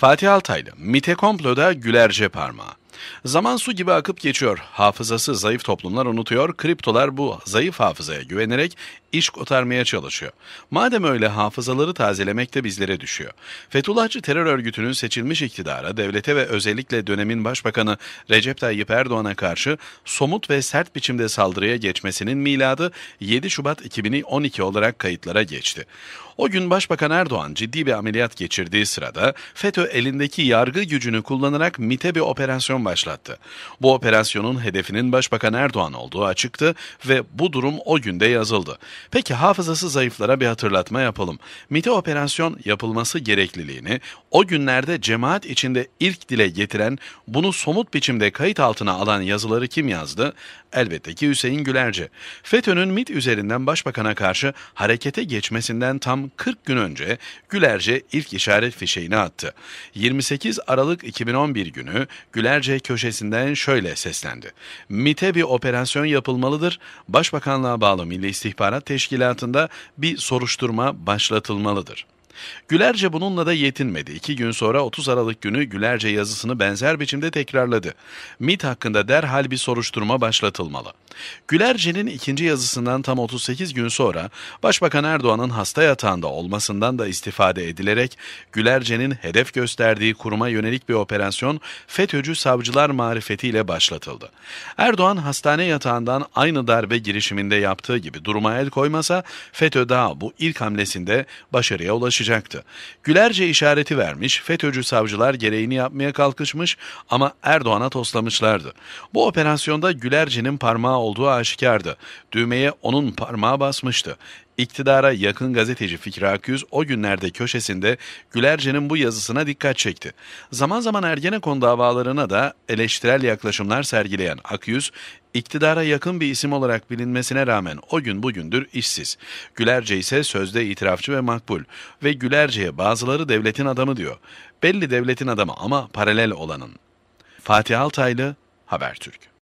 Fatih Altaylı, MİT'e komploda Gülerce parmağı. Zaman su gibi akıp geçiyor. Hafızası zayıf toplumlar unutuyor. Kriptolar bu zayıf hafızaya güvenerek iş kotarmaya çalışıyor. Madem öyle hafızaları tazelemek de bizlere düşüyor. Fethullahçı terör örgütünün seçilmiş iktidara, devlete ve özellikle dönemin başbakanı Recep Tayyip Erdoğan'a karşı somut ve sert biçimde saldırıya geçmesinin miladı 7 Şubat 2012 olarak kayıtlara geçti. O gün Başbakan Erdoğan ciddi bir ameliyat geçirdiği sırada FETÖ elindeki yargı gücünü kullanarak MIT'e bir operasyon başlattı. Bu operasyonun hedefinin Başbakan Erdoğan olduğu açıktı ve bu durum o günde yazıldı. Peki hafızası zayıflara bir hatırlatma yapalım. MIT'e operasyon yapılması gerekliliğini o günlerde cemaat içinde ilk dile getiren, bunu somut biçimde kayıt altına alan yazıları kim yazdı? Elbette ki Hüseyin Gülerci. FETÖ'nün MIT üzerinden başbakana karşı harekete geçmesinden tam 40 gün önce Gülerce ilk işaret fişeğini attı. 28 Aralık 2011 günü Gülerce köşesinden şöyle seslendi. MIT'e bir operasyon yapılmalıdır. Başbakanlığa bağlı Milli İstihbarat Teşkilatı'nda bir soruşturma başlatılmalıdır. Gülerce bununla da yetinmedi. İki gün sonra 30 Aralık günü Gülerce yazısını benzer biçimde tekrarladı. MIT hakkında derhal bir soruşturma başlatılmalı. Gülerce'nin ikinci yazısından tam 38 gün sonra Başbakan Erdoğan'ın hasta yatağında olmasından da istifade edilerek Gülerce'nin hedef gösterdiği kuruma yönelik bir operasyon FETÖ'cü savcılar marifetiyle başlatıldı. Erdoğan hastane yatağından aynı darbe girişiminde yaptığı gibi duruma el koymasa FETÖ daha bu ilk hamlesinde başarıya ulaşacaktı. Gülerce işareti vermiş, FETÖ'cü savcılar gereğini yapmaya kalkışmış ama Erdoğan'a toslamışlardı. Bu operasyonda Gülerce'nin parmağı olduğu aşikardı. Düğmeye onun parmağı basmıştı. İktidara yakın gazeteci Fikri Akyüz o günlerde köşesinde Gülerce'nin bu yazısına dikkat çekti. Zaman zaman Ergenekon davalarına da eleştirel yaklaşımlar sergileyen Akyüz, iktidara yakın bir isim olarak bilinmesine rağmen o gün bugündür işsiz. Gülerce ise sözde itirafçı ve makbul ve Gülerce'ye bazıları devletin adamı diyor. Belli devletin adamı ama paralel olanın. Fatih Altaylı, Habertürk